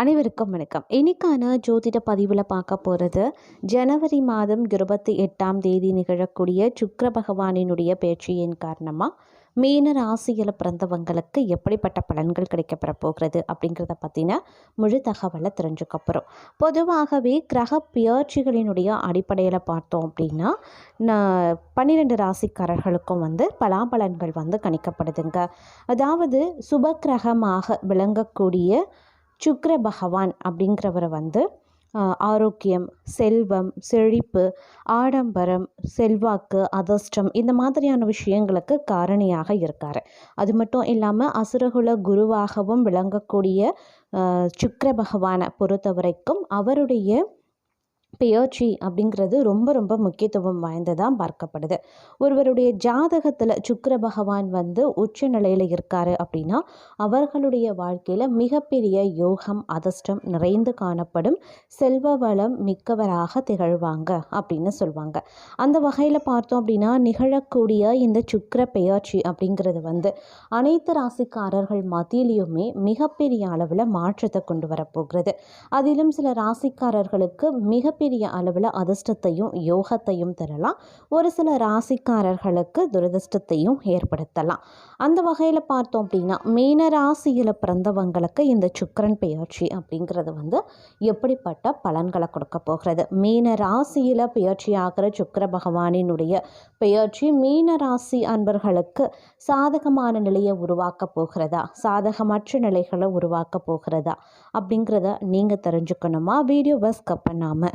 அனைவருக்கும் வணக்கம். இன்னைக்கான ஜோதிட பதிவில் பார்க்க போகிறது ஜனவரி மாதம் இருபத்தி எட்டாம் தேதி நிகழக்கூடிய சுக்கர பகவானினுடைய பேச்சியின் காரணமாக மீன ராசியில் பிறந்தவங்களுக்கு எப்படிப்பட்ட பலன்கள் கிடைக்கப்பெற போகிறது அப்படிங்கிறத பற்றின முழு தகவலை தெரிஞ்சுக்க போகிறோம் பொதுவாகவே கிரக பியர்ச்சிகளினுடைய அடிப்படையில் பார்த்தோம் அப்படின்னா பன்னிரெண்டு ராசிக்காரர்களுக்கும் வந்து பலாபலன்கள் வந்து கணிக்கப்படுதுங்க. அதாவது சுப கிரகமாக விளங்கக்கூடிய சுக்கர பகவான் அப்படிங்கிறவரை வந்து ஆரோக்கியம் செல்வம் செழிப்பு ஆடம்பரம் செல்வாக்கு அதர்ஷ்டம் இந்த மாதிரியான விஷயங்களுக்கு காரணியாக இருக்கார். அது மட்டும் இல்லாமல் அசுரகுல குருவாகவும் விளங்கக்கூடிய சுக்கர பகவானை பொறுத்த வரைக்கும் அவருடைய பெயர்ச்சி அப்படிங்கிறது ரொம்ப ரொம்ப முக்கியத்துவம் வாய்ந்ததாக பார்க்கப்படுது. ஒருவருடைய ஜாதகத்தில் சுக்கர பகவான் வந்து உச்ச நிலையில் இருக்காரு அப்படின்னா அவர்களுடைய வாழ்க்கையில் மிகப்பெரிய யோகம் அதிர்ஷ்டம் நிறைந்து காணப்படும் செல்வ வளம் மிக்கவராக திகழ்வாங்க அப்படின்னு சொல்லுவாங்க அந்த வகையில் பார்த்தோம் அப்படின்னா நிகழக்கூடிய இந்த சுக்கர பெயர்ச்சி அப்படிங்கிறது வந்து அனைத்து ராசிக்காரர்கள் மத்தியிலையுமே மிகப்பெரிய அளவில் மாற்றத்தை கொண்டு வரப்போகிறது. அதிலும் சில ராசிக்காரர்களுக்கு மிகப்பெரிய அளவில் அதிர்ஷ்டத்தையும் யோகத்தையும் தரலாம். ஒரு சில ராசிக்காரர்களுக்கு துரதிர்ஷ்டத்தையும் ஏற்படுத்தலாம். அந்த வகையில் பார்த்தோம் அப்படின்னா மீன ராசியில் பிறந்தவங்களுக்கு இந்த சுக்கிரன் பெயர்ச்சி அப்படிங்கிறது வந்து எப்படிப்பட்ட பலன்களை கொடுக்க போகிறது? மீன ராசியில் பெயர்ச்சி ஆகிற சுக்கர பகவானினுடைய பெயர்ச்சி மீன ராசி அன்பர்களுக்கு சாதகமான நிலையை உருவாக்க போகிறதா? சாதகமற்ற நிலைகளை உருவாக்க போகிறதா? அப்படிங்கிறத நீங்கள் தெரிஞ்சுக்கணுமா? வீடியோவை ஸ்கப் பண்ணாமல்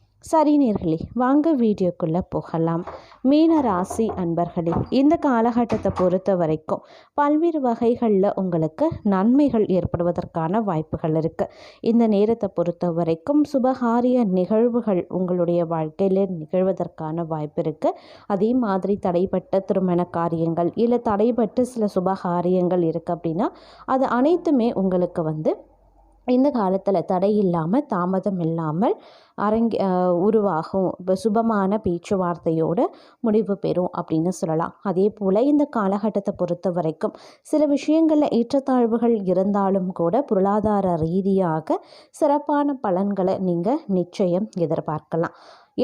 சரி நேர்களே வாங்க வீடியோக்குள்ளே போகலாம். மீன ராசி அன்பர்களே இந்த காலகட்டத்தை பொறுத்த வரைக்கும் பல்வேறு வகைகளில் உங்களுக்கு நன்மைகள் ஏற்படுவதற்கான வாய்ப்புகள் இருக்குது இந்த நேரத்தை பொறுத்த வரைக்கும் சுபகாரிய நிகழ்வுகள் உங்களுடைய வாழ்க்கையில் நிகழ்வதற்கான வாய்ப்பு இருக்குது அதே மாதிரி தடைப்பட்ட திருமண காரியங்கள் இல்லை தடைப்பட்ட சில சுபகாரியங்கள் இருக்குது அப்படின்னா அது அனைத்துமே உங்களுக்கு வந்து இந்த காலத்தில் தடை இல்லாமல் தாமதம் இல்லாமல் அரங்க உருவாகும். இப்போ சுபமான பேச்சுவார்த்தையோடு முடிவு பெறும் அப்படின்னு சொல்லலாம். அதே போல் இந்த காலகட்டத்தை பொறுத்த வரைக்கும் சில விஷயங்களில் ஏற்றத்தாழ்வுகள் இருந்தாலும் கூட பொருளாதார ரீதியாக சிறப்பான பலன்களை நீங்கள் நிச்சயம் எதிர்பார்க்கலாம்.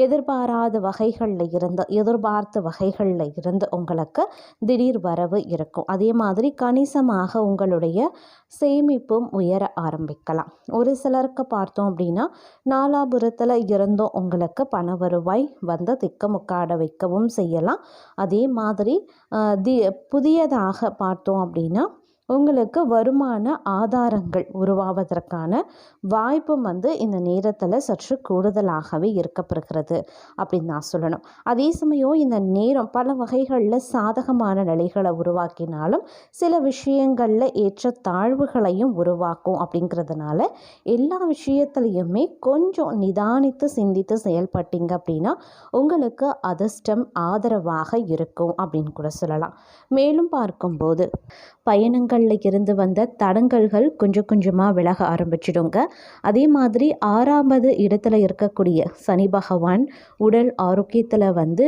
எதிர்பாராத வகைகளில் இருந்து எதிர்பார்த்த வகைகளில் இருந்து உங்களுக்கு திடீர் வரவு இருக்கும். அதே மாதிரி கணிசமாக உங்களுடைய சேமிப்பும் உயர ஆரம்பிக்கலாம். ஒரு சிலருக்கு பார்த்தோம் அப்படின்னா நாலாபுரத்தில் இருந்தும் உங்களுக்கு பண வருவாய் வந்து திக்கமுக்காட வைக்கவும் செய்யலாம். அதே மாதிரி தி புதியதாக பார்த்தோம் அப்படின்னா உங்களுக்கு வருமான ஆதாரங்கள் உருவாவதற்கான வாய்ப்பும் வந்து இந்த நேரத்தில் சற்று கூடுதலாகவே இருக்கப்படுகிறது அப்படின்னு நான் சொல்லணும். அதே சமயம் இந்த நேரம் பல வகைகளில் சாதகமான நிலைகளை உருவாக்கினாலும் சில விஷயங்களில் ஏற்ற தாழ்வுகளையும் உருவாக்கும் அப்படிங்கிறதுனால எல்லா விஷயத்துலையுமே கொஞ்சம் நிதானித்து சிந்தித்து செயல்பட்டீங்க அப்படின்னா உங்களுக்கு அதிர்ஷ்டம் ஆதரவாக இருக்கும் அப்படின்னு கூட சொல்லலாம். மேலும் பார்க்கும்போது பயணங்களில் இருந்து வந்த தடங்கல்கள் கொஞ்சம் கொஞ்சமாக விலக ஆரம்பிச்சிடுங்க. அதே மாதிரி ஆறாவது இடத்துல இருக்கக்கூடிய சனி பகவான் உடல் ஆரோக்கியத்தில் வந்து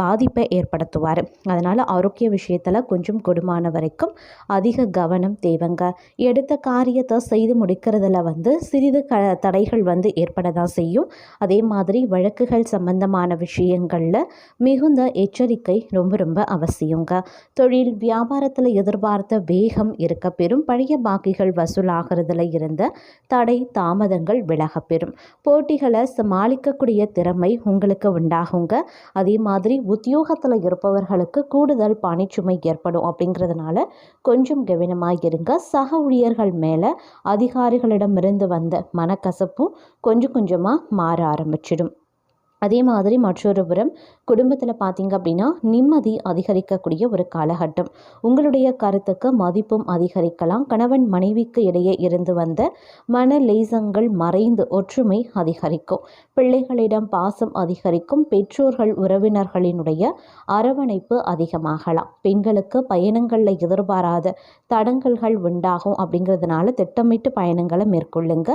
பாதிப்பை ஏற்படுத்துவார். அதனால் ஆரோக்கிய விஷயத்தில் கொஞ்சம் கொடுமான வரைக்கும் அதிக கவனம் தேவைங்க. எடுத்த காரியத்தை செய்து முடிக்கிறதுல வந்து சிறிது க தடைகள் வந்து ஏற்பட தான் செய்யும். அதே மாதிரி வழக்குகள் சம்பந்தமான விஷயங்களில் மிகுந்த எச்சரிக்கை ரொம்ப ரொம்ப அவசியங்க. தொழில் வியாபாரத்தில் எதிர்பார்த்த வேகம் இருக்க பெறும். பழைய பாக்கிகள் வசூலாகிறதுல இருந்த தடை தாமதங்கள் விலக பெறும். போட்டிகளை சமாளிக்கக்கூடிய திறமை உங்களுக்கு உண்டாகுங்க. அதே மாதிரி மாதிரி உத்தியோகத்தில் இருப்பவர்களுக்கு கூடுதல் பணிச்சுமை ஏற்படும் அப்படிங்கிறதுனால கொஞ்சம் கவனமாக இருங்க. சக ஊழியர்கள் மேலே அதிகாரிகளிடமிருந்து வந்த மனக்கசப்பும் கொஞ்சம் கொஞ்சமாக மாற ஆரம்பிச்சிடும். அதே மாதிரி மற்றொரு புறம் குடும்பத்தில் பார்த்தீங்க அப்படின்னா நிம்மதி அதிகரிக்கக்கூடிய ஒரு காலகட்டம். உங்களுடைய கருத்துக்கு மதிப்பும் அதிகரிக்கலாம். கணவன் மனைவிக்கு இடையே இருந்து வந்த மன லேசங்கள் மறைந்து ஒற்றுமை அதிகரிக்கும். பிள்ளைகளிடம் பாசம் அதிகரிக்கும். பெற்றோர்கள் உறவினர்களினுடைய அரவணைப்பு அதிகமாகலாம். பெண்களுக்கு பயணங்களில் எதிர்பாராத தடங்கல்கள் உண்டாகும் அப்படிங்கிறதுனால திட்டமிட்டு பயணங்களை மேற்கொள்ளுங்க.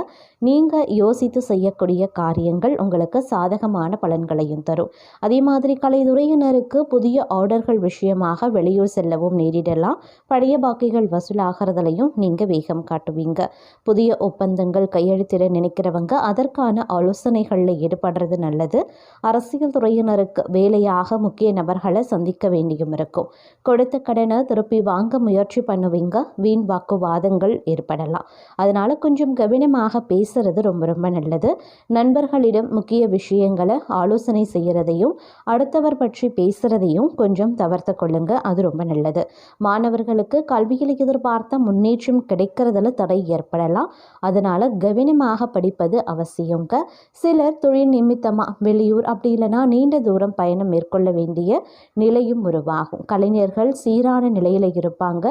நீங்கள் யோசித்து செய்யக்கூடிய காரியங்கள் உங்களுக்கு சாதகமான பலன்களையும் தரும். அதே மாதிரி கலைத்துறையினருக்கு புதிய ஆர்டர்கள் விஷயமாக வெளியூர் செல்லவும் நேரிடலாம். பழைய பாக்கிகள் வசூலாகிறதுலையும் நீங்கள் வேகம் காட்டுவீங்க. புதிய ஒப்பந்தங்கள் கையெழுத்திட நினைக்கிறவங்க அதற்கான ஆலோசனைகளில் ஈடுபடுறது நல்லது. அரசியல் துறையினருக்கு வேலையாக முக்கிய நபர்களை சந்திக்க வேண்டியும் இருக்கும். கொடுத்த கடனை திருப்பி வாங்க முயற்சி பண்ணுவீங்க. வீண் வாக்குவாதங்கள் ஏற்படலாம். அதனால் கொஞ்சம் கவனமாக பேசுறது ரொம்ப ரொம்ப நல்லது. நண்பர்களிடம் முக்கிய விஷயங்களை ஆலோசனை செய்கிறதையும் அடுத்தவர் பற்றி பேசுகிறதையும் கொஞ்சம் தவிர்த்து கொள்ளுங்க. அது ரொம்ப நல்லது. மாணவர்களுக்கு கல்வியில் எதிர்பார்த்த முன்னேற்றம் கிடைக்கிறதுல தடை ஏற்படலாம். அதனால் கவனமாக படிப்பது அவசியங்க. சிலர் தொழில் நிமித்தமாக வெளியூர் அப்படி இல்லைன்னா நீண்ட தூரம் பயணம் மேற்கொள்ள வேண்டிய நிலையும் உருவாகும். கலைஞர்கள் சீரான நிலையில் இருப்பாங்க.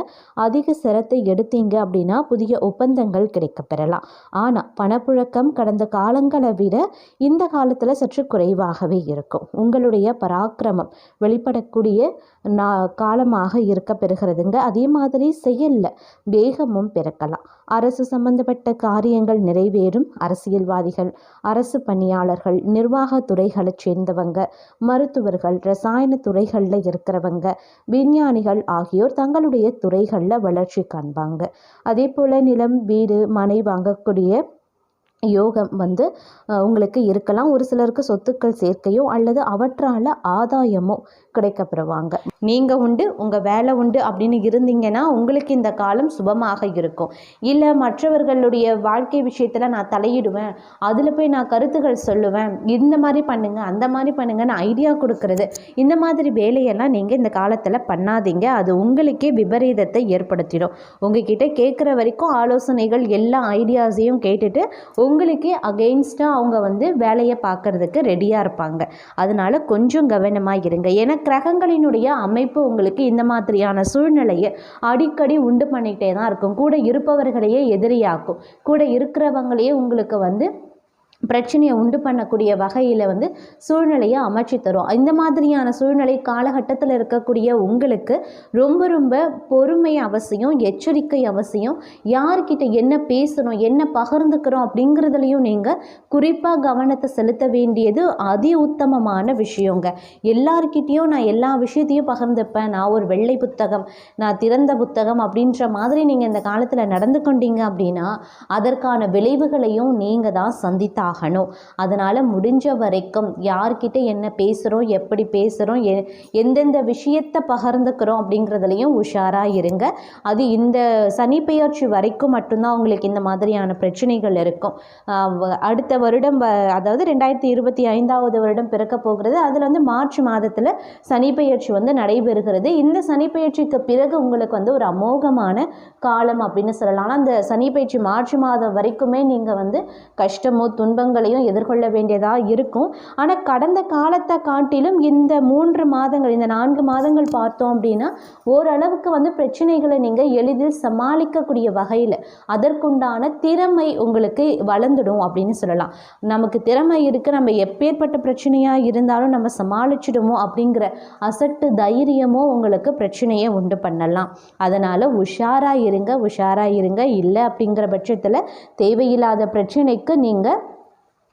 அதிக சிரத்தை எடுத்தீங்க அப்படின்னா புதிய ஒப்பந்தங்கள் கிடைக்க பெறலாம் ஆனால் பணப்புழக்கம் கடந்த காலங்களை விட இந்த காலத்தில் சற்று குறை குறைவாகவே இருக்கும். உங்களுடைய பராக்கிரமம் வெளிப்படக்கூடிய நா காலமாக இருக்க பெறுகிறதுங்க. அதே மாதிரி செயலில் வேகமும் பிறக்கலாம். அரசு சம்பந்தப்பட்ட காரியங்கள் நிறைவேறும். அரசியல்வாதிகள் அரசு பணியாளர்கள் நிர்வாக துறைகளைச் சேர்ந்தவங்க மருத்துவர்கள் ரசாயன துறைகளில் இருக்கிறவங்க விஞ்ஞானிகள் ஆகியோர் தங்களுடைய துறைகளில் வளர்ச்சி காண்பாங்க. அதே போல் நிலம் வீடு மனை வாங்கக்கூடிய யோகம் வந்து உங்களுக்கு இருக்கலாம். ஒரு சிலருக்கு சொத்துக்கள் சேர்க்கையோ அல்லது அவற்றால் ஆதாயமோ கிடைக்கப்பெறுவாங்க. நீங்கள் உண்டு உங்கள் வேலை உண்டு அப்படின்னு இருந்தீங்கன்னா உங்களுக்கு இந்த காலம் சுபமாக இருக்கும். இல்லை மற்றவர்களுடைய வாழ்க்கை விஷயத்தில் நான் தலையிடுவேன் அதில் போய் நான் கருத்துக்கள் சொல்லுவேன் இந்த மாதிரி பண்ணுங்கள் அந்த மாதிரி பண்ணுங்கன்னு ஐடியா கொடுக்கறது இந்த மாதிரி வேலையெல்லாம் நீங்கள் இந்த காலத்தில் பண்ணாதீங்க. அது உங்களுக்கே விபரீதத்தை ஏற்படுத்திடும். உங்ககிட்ட கேட்குற வரைக்கும் ஆலோசனைகள் எல்லா ஐடியாஸையும் கேட்டுட்டு உங்களுக்கே அகெயின்ஸ்டாக அவங்க வந்து வேலையை பார்க்கறதுக்கு ரெடியாக இருப்பாங்க. அதனால் கொஞ்சம் கவனமாக இருங்க. ஏன்னா கிரகங்களினுடைய அமைப்பு உங்களுக்கு இந்த மாதிரியான சூழ்நிலையை அடிக்கடி உண்டு பண்ணிகிட்டே தான் இருக்கும். கூட இருப்பவர்களையே எதிரியாக்கும். கூட இருக்கிறவங்களையே உங்களுக்கு வந்து பிரச்சனையை உண்டு பண்ணக்கூடிய வகையில் வந்து சூழ்நிலையை அமைச்சு தரும். இந்த மாதிரியான சூழ்நிலை காலகட்டத்தில் இருக்கக்கூடிய உங்களுக்கு ரொம்ப ரொம்ப பொறுமை அவசியம் எச்சரிக்கை அவசியம். யார்கிட்ட என்ன பேசணும் என்ன பகிர்ந்துக்கிறோம் அப்படிங்கிறதுலையும் நீங்கள் குறிப்பாக கவனத்தை செலுத்த வேண்டியது அதி உத்தமமான விஷயங்க. எல்லார்கிட்டேயும் நான் எல்லா விஷயத்தையும் பகிர்ந்துப்பேன். நான் ஒரு வெள்ளை புத்தகம் நான் திறந்த புத்தகம் அப்படின்ற மாதிரி நீங்கள் இந்த காலத்தில் நடந்து கொண்டீங்க அப்படின்னா அதற்கான விளைவுகளையும் நீங்கள் தான் ஆகணும். அதனால் முடிஞ்ச வரைக்கும் யார்கிட்ட என்ன பேசுகிறோம் எப்படி பேசுகிறோம் எ எந்தெந்த விஷயத்தை பகிர்ந்துக்கிறோம் அப்படிங்கிறதுலையும் உஷாராக இருங்க. அது இந்த சனி பெயர்ச்சி வரைக்கும் மட்டும்தான் உங்களுக்கு இந்த மாதிரியான பிரச்சனைகள் இருக்கும். அடுத்த வருடம் அதாவது ரெண்டாயிரத்தி இருபத்தி ஐந்தாவது வருடம் பிறக்க போகிறது. அதில் வந்து மார்ச் மாதத்தில் சனி பெயர்ச்சி வந்து நடைபெறுகிறது. இந்த சனி பெயர்ச்சிக்கு பிறகு உங்களுக்கு வந்து ஒரு அமோகமான காலம் அப்படின்னு சொல்லலாம். ஆனால் அந்த சனி பெயர்ச்சி மார்ச் மாதம் வரைக்குமே நீங்கள் வந்து கஷ்டமோ துன்பங்களையும் எதிர்கொள்ள வேண்டியதாக இருக்கும். ஆனால் கடந்த காலத்தை காட்டிலும் இந்த மூன்று மாதங்கள் இந்த நான்கு மாதங்கள் பார்த்தோம் அப்படின்னா ஓரளவுக்கு வந்து பிரச்சனைகளை நீங்கள் எளிதில் சமாளிக்கக்கூடிய வகையில் அதற்குண்டான திறமை உங்களுக்கு வளர்ந்துடும் அப்படின்னு சொல்லலாம். நமக்கு திறமை இருக்குது நம்ம எப்பேற்பட்ட பிரச்சனையாக இருந்தாலும் நம்ம சமாளிச்சிடுமோ அப்படிங்கிற அசட்டு தைரியமோ உங்களுக்கு பிரச்சனையை உண்டு பண்ணலாம். அதனால் உஷாராக இருங்க உஷாராக இருங்க. இல்லை அப்படிங்கிற பட்சத்தில் தேவையில்லாத பிரச்சனைக்கு நீங்கள்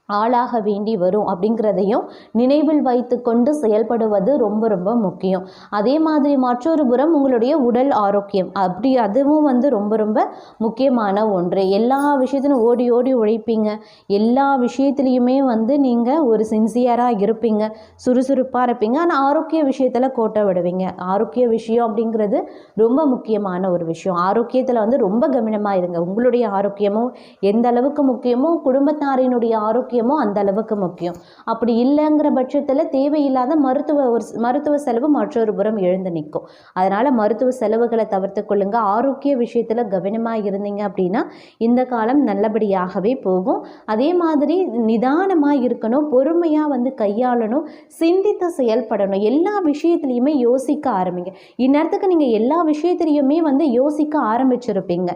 ஆளாக வேண்டி வரும் அப்படிங்கிறதையும் நினைவில் வைத்து கொண்டு செயல்படுவது ரொம்ப ரொம்ப முக்கியம். அதே மாதிரி மற்றொரு புறம் உங்களுடைய உடல் ஆரோக்கியம். அப்படி அதுவும் வந்து ரொம்ப ரொம்ப முக்கியமான ஒன்று. எல்லா விஷயத்திலும் ஓடி ஓடி உழைப்பீங்க. எல்லா விஷயத்துலையுமே வந்து நீங்கள் ஒரு சின்சியராக இருப்பீங்க. சுறுசுறுப்பாக இருப்பீங்க. ஆனால் ஆரோக்கிய விஷயத்தில் கோட்டை விடுவீங்க. ஆரோக்கிய விஷயம் அப்படிங்கிறது ரொம்ப முக்கியமான ஒரு விஷயம். ஆரோக்கியத்தில் வந்து ரொம்ப கவனமாக இருங்க. உங்களுடைய ஆரோக்கியமும் எந்த அளவுக்கு முக்கியமோ குடும்பத்தாரினுடைய ஆரோக்கியம் முக்கியமோ அந்த அளவுக்கு முக்கியம். அப்படி இல்லைங்கிற பட்சத்தில் தேவையில்லாத மருத்துவ ஒரு மருத்துவ செலவு மற்றொரு புறம் எழுந்து நிற்கும். அதனால் மருத்துவ செலவுகளை தவிர்த்து கொள்ளுங்க. ஆரோக்கிய விஷயத்தில் கவனமாக இருந்தீங்க அப்படின்னா இந்த காலம் நல்லபடியாகவே போகும். அதே மாதிரி நிதானமாக இருக்கணும் பொறுமையாக வந்து கையாளணும் சிந்தித்து செயல்படணும். எல்லா விஷயத்துலையுமே யோசிக்க ஆரம்பிங்க. இந்நேரத்துக்கு நீங்கள் எல்லா விஷயத்துலையுமே வந்து யோசிக்க ஆரம்பிச்சிருப்பீங்க.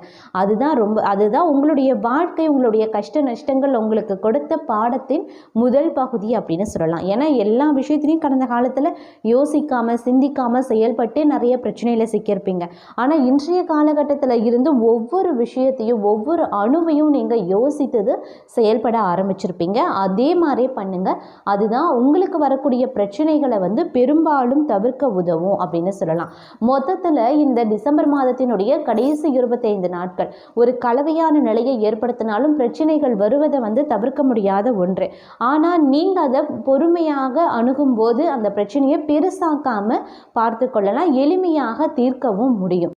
அதுதான் ரொம்ப அதுதான் உங்களுடைய வாழ்க்கை உங்களுடைய கஷ்ட நஷ்டங்கள் உங்களுக்கு கொடுத்த பாடத்தின் முதல் பகுதி அப்படின்னு சொல்லலாம். ஏன்னா எல்லா விஷயத்துலையும் கடந்த காலத்தில் யோசிக்காமல் சிந்திக்காமல் செயல்பட்டு நிறைய பிரச்சனையில் சிக்கியிருப்பீங்க. ஆனால் இன்றைய காலகட்டத்தில் இருந்து ஒவ்வொரு விஷயத்தையும் ஒவ்வொரு அணுவையும் நீங்கள் யோசித்தது செயல்பட ஆரம்பிச்சிருப்பீங்க. அதே மாதிரி பண்ணுங்கள் அதுதான் உங்களுக்கு வரக்கூடிய பிரச்சனைகளை வந்து பெரும்பாலும் தவிர்க்க உதவும் அப்படின்னு சொல்லலாம். மொத்தத்தில் இந்த டிசம்பர் மாதத்தினுடைய கடைசி இருபத்தைந்து நாட்கள் ஒரு கலவையான நிலையை ஏற்படுத்தினாலும் பிரச்சனைகள் வருவதை வந்து தவிர்க்க முடியாது ஒன்று. ஆனால் நீங்கள் அதை பொறுமையாக அணுகும்போது அந்த பிரச்சனையை பெருசாக்காமல் பார்த்து கொள்ளலாம் எளிமையாக தீர்க்கவும் முடியும்.